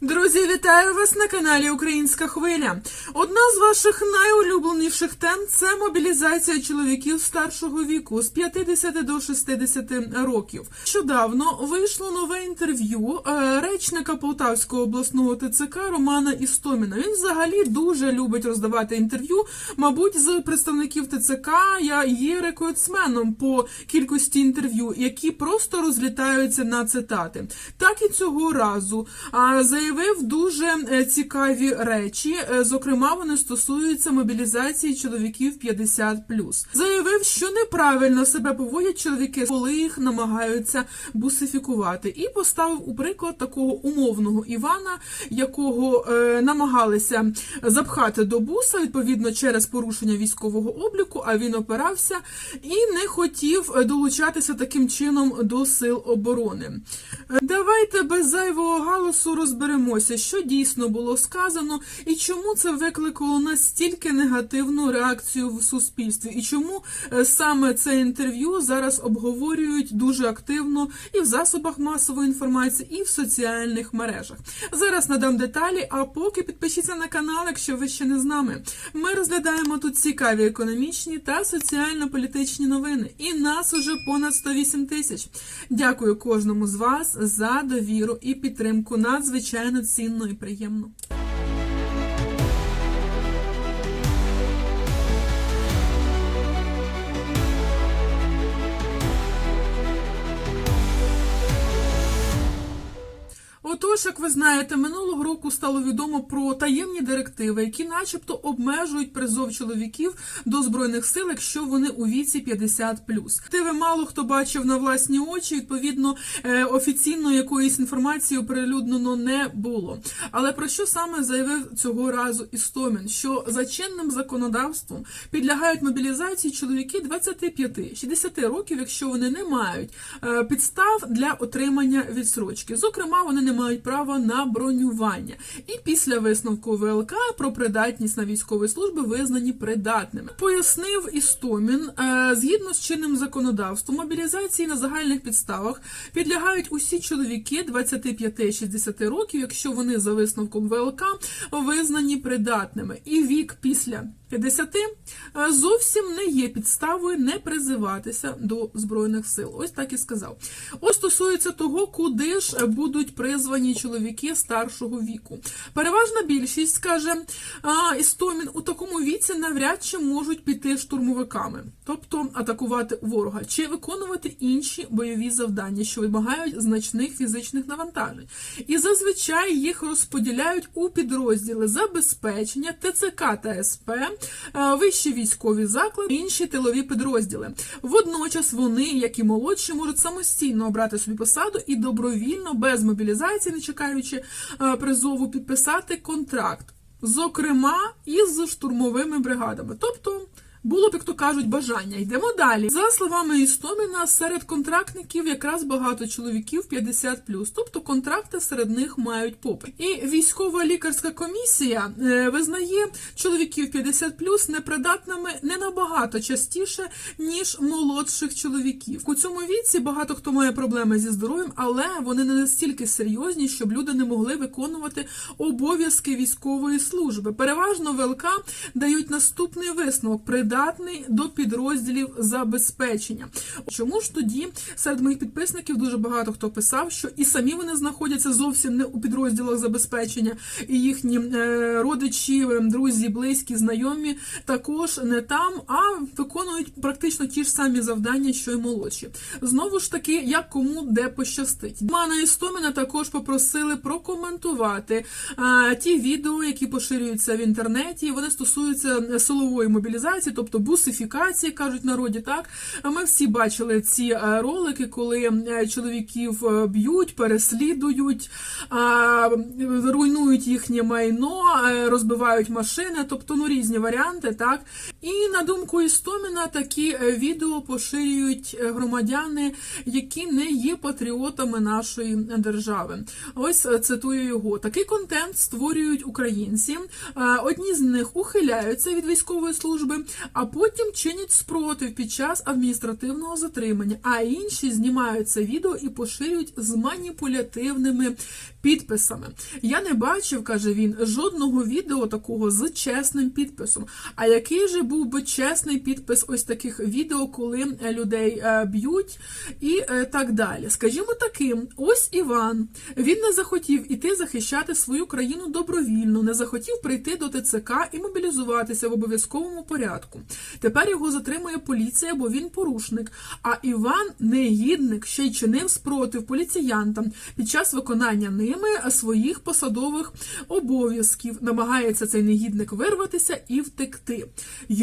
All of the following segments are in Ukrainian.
Друзі, вітаю вас на каналі Українська Хвиля. Одна з ваших найулюбленіших тем це мобілізація чоловіків старшого віку з 50 до 60 років. Щодавно вийшло нове інтерв'ю е, речника Полтавського обласного ТЦК Романа Істоміна. Він взагалі дуже любить роздавати інтерв'ю. Мабуть, з представників ТЦК я є рекордсменом по кількості інтерв'ю, які просто розлітаються на цитати. Так і цього разу а, заявив дуже е, цікаві речі. Е, Зокрема, вони стосуються мобілізації чоловіків 50+. Заявив, що неправильно себе поводять чоловіки, коли їх намагаються бусифікувати, і поставив у приклад такого умовного Івана, якого е, намагалися запхати до буса, відповідно через порушення військового обліку. А він опирався і не хотів долучатися таким чином до сил оборони. Е, Давайте без зайвого галасу розберемося, що дійсно було сказано, і чому це викликало настільки негативну реакцію в суспільстві, і чому е, саме це інтерв'ю зараз обговорюють дуже активно і в засобах масової інформації, і в соціальних мережах. Зараз надам деталі, а поки підпишіться на канал, якщо ви ще не з нами. Ми розглядаємо тут цікаві економічні та соціально-політичні новини, і нас уже понад 108 тисяч. Дякую кожному з вас за довіру і підтримку. Надзвичайно цінно і приємно. Отож, як ви знаєте, минулого року стало відомо про таємні директиви, які, начебто, обмежують призов чоловіків до збройних сил, якщо вони у віці 50+. Директиви мало хто бачив на власні очі. Відповідно, е, офіційно якоїсь інформації оприлюднено не було. Але про що саме заявив цього разу Істомін? Що за чинним законодавством підлягають мобілізації чоловіки 25-60 років, якщо вони не мають е, підстав для отримання відсрочки. Зокрема, вони не мають права на бронювання. І після висновку ВЛК про придатність на військові служби визнані придатними. Пояснив Істомін, е, згідно з чинним законодавством, мобілізації на загальних підставах підлягають усі чоловіки 25-60 років, якщо вони за висновком ВЛК визнані придатними. І вік після 50 е, зовсім не є підставою не призиватися до збройних сил. Ось так і сказав. Ось стосується того, куди ж будуть призвані чоловіки старшого віку. Переважна більшість каже, Істомін у такому віці навряд чи можуть піти штурмовиками, тобто атакувати ворога, чи виконувати інші бойові завдання, що вимагають значних фізичних навантажень. І зазвичай їх розподіляють у підрозділи забезпечення ТЦК та СП, е, вищі військові заклади, інші тилові підрозділи. Водночас вони, як і молодші, можуть самостійно обрати собі посаду і добровільно, без мобілізації, не чекаючи е, призову, підписати контракт, зокрема із штурмовими бригадами. Тобто. Було б, як то кажуть, бажання. Йдемо далі. За словами Істоміна, серед контрактників якраз багато чоловіків 50+, тобто контракти серед них мають попит. І військова лікарська комісія е, визнає чоловіків 50+, непридатними не набагато частіше, ніж молодших чоловіків. У цьому віці багато хто має проблеми зі здоров'ям, але вони не настільки серйозні, щоб люди не могли виконувати обов'язки військової служби. Переважно ВЛК дають наступний висновок: придатний до підрозділів забезпечення. Чому ж тоді серед моїх підписників дуже багато хто писав, що і самі вони знаходяться зовсім не у підрозділах забезпечення, і їхні е, родичі, е, друзі, близькі, знайомі також не там, а виконують практично ті ж самі завдання, що й молодші. Знову ж таки, як кому де пощастить. Мана Істоміна також попросили прокоментувати а, ті відео, які поширюються в інтернеті. Вони стосуються силової мобілізації, тобто бусифікації, кажуть народі. Так ми всі бачили ці е, ролики, коли е, чоловіків е, б'ють, переслідують, руйнують їхнє майно, розбивають машини, тобто ну різні варіанти. Так і на думку Істоміна, такі е, відео поширюють е, громадяни, які не є патріотами нашої держави. Ось е, цитую його: такий контент створюють українці. Одні з них ухиляються від військової служби, а потім чинять спротив під час адміністративного затримання, а інші знімають це відео і поширюють з маніпулятивними підписами. Я не бачив, каже він, жодного відео такого з чесним підписом. А який же був би чесний підпис ось таких відео, коли е, людей е, б'ють і е, так далі? Скажімо таким, ось Іван. Він не захотів іти захищати свою країну добровільно, не захотів прийти до ТЦК і мобілізуватися в обов'язковому порядку. Тепер його затримує поліція, бо він порушник. А Іван негідник, ще й чинив спротив поліціянтам під час виконання ними своїх посадових обов'язків. Намагається цей негідник вирватися і втекти.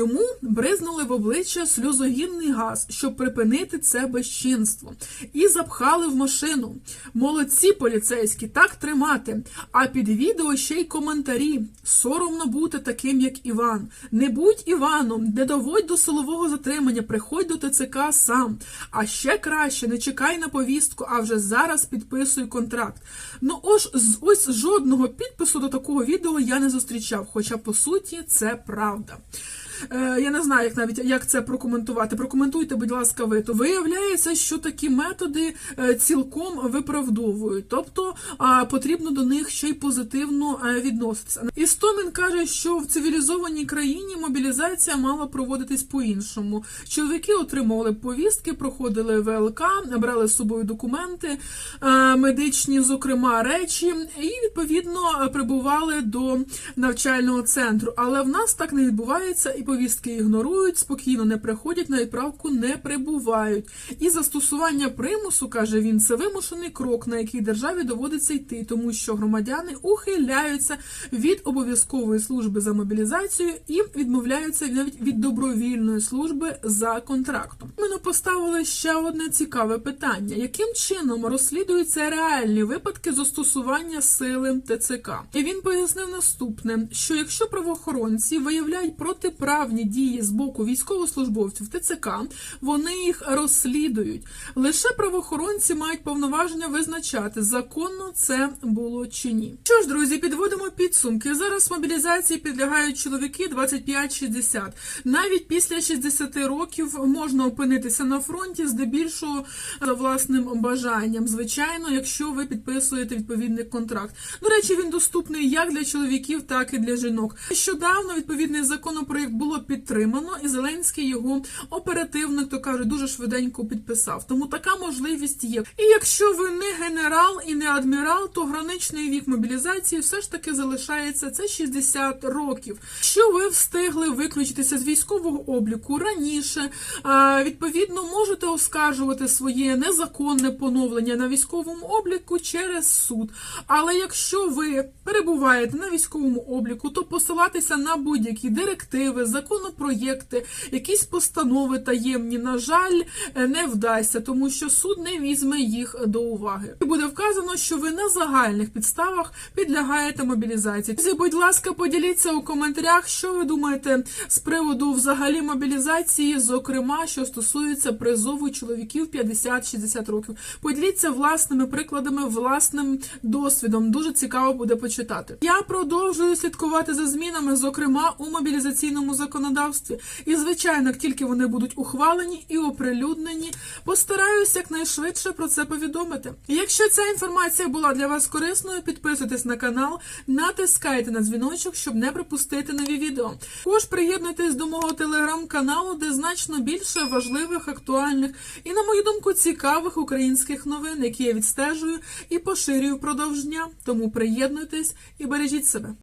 Йому бризнули в обличчя сльозогінний газ, щоб припинити це безчинство, і запхали в машину. Молодці поліцейські, так тримати. А під відео ще й коментарі. Соромно бути таким, як Іван. Не будь Іваном, не доводь до силового затримання, приходь до ТЦК сам. А ще краще, не чекай на повістку, а вже зараз підписуй контракт. Ну ось, ось жодного підпису до такого відео я не зустрічав, хоча по суті це правда. Е, я не знаю, як навіть як це прокоментувати. Прокоментуйте, будь ласка, ви. То виявляється, що такі методи е, цілком виправдовують, тобто потрібно до них ще й позитивно е, відноситися. Істомін каже, що в цивілізованій країні мобілізація мала проводитись по-іншому. Чоловіки отримували повістки, проходили ВЛК, брали з собою документи медичні, зокрема речі, і відповідно прибували до навчального центру. Але в нас так не відбувається, і повістки ігнорують, спокійно не приходять на відправку, не прибувають. І застосування примусу, каже він, це вимушений крок, на який державі доводиться йти, тому що громадяни ухиляються від обов'язкової служби за мобілізацію і відмовляються навіть від добровільної служби за контрактом. Мене поставили ще одне цікаве питання: яким чином розслідуються реальні випадки застосування сили ТЦК? І він пояснив наступне: що якщо правоохоронці виявляють протиправні дії з боку військовослужбовців ТЦК, вони їх розслідують. Лише правоохоронці мають повноваження визначати, законно це було чи ні. Що ж, друзі, підводимо підсумки. Зараз мобілізації підлягають чоловіки 25-60. Навіть після 60 років можна опинитися на фронті, здебільшого за власним бажанням. Звичайно, якщо ви підписуєте відповідний контракт. До речі, він доступний як для чоловіків, так і для жінок. Нещодавно відповідний законопроект було підтримано, і Зеленський його оперативно, то каже, дуже швиденько підписав. Тому така можливість є. І якщо ви не генерал і не адмірал, то граничний вік мобілізації все ж таки залишається це 60 років. Що ви встигли виключитися з військового обліку раніше, відповідно можете оскаржувати своє незаконне поновлення на військовому обліку через суд. Але якщо ви перебуваєте на військовому обліку, то посилатися на будь-які директиви, законопроєкти, якісь постанови таємні, на жаль, не вдасться, тому що суд не візьме їх до уваги. І буде вказано, що ви на загальних підставах підлягаєте мобілізації. Будь ласка, поділіться у коментарях, що ви думаєте з приводу взагалі мобілізації, зокрема, що стосується призову чоловіків 50-60 років. Поділіться власними прикладами, власним досвідом. Дуже цікаво буде почитати. Я продовжую слідкувати за змінами, зокрема у мобілізаційному законодавстві. І, звичайно, як тільки вони будуть ухвалені і оприлюднені, постараюся якнайшвидше про це повідомити. Якщо ця інформація була для вас корисною, підписуйтесь на канал, натискайте на дзвіночок, щоб не пропустити нові відео. Також приєднуйтесь до мого телеграм-каналу, де значно більше важливих, актуальних і, на мою думку, цікавих українських новин, які я відстежую і поширюю впродовж дня. Тому приєднуйтесь і бережіть себе.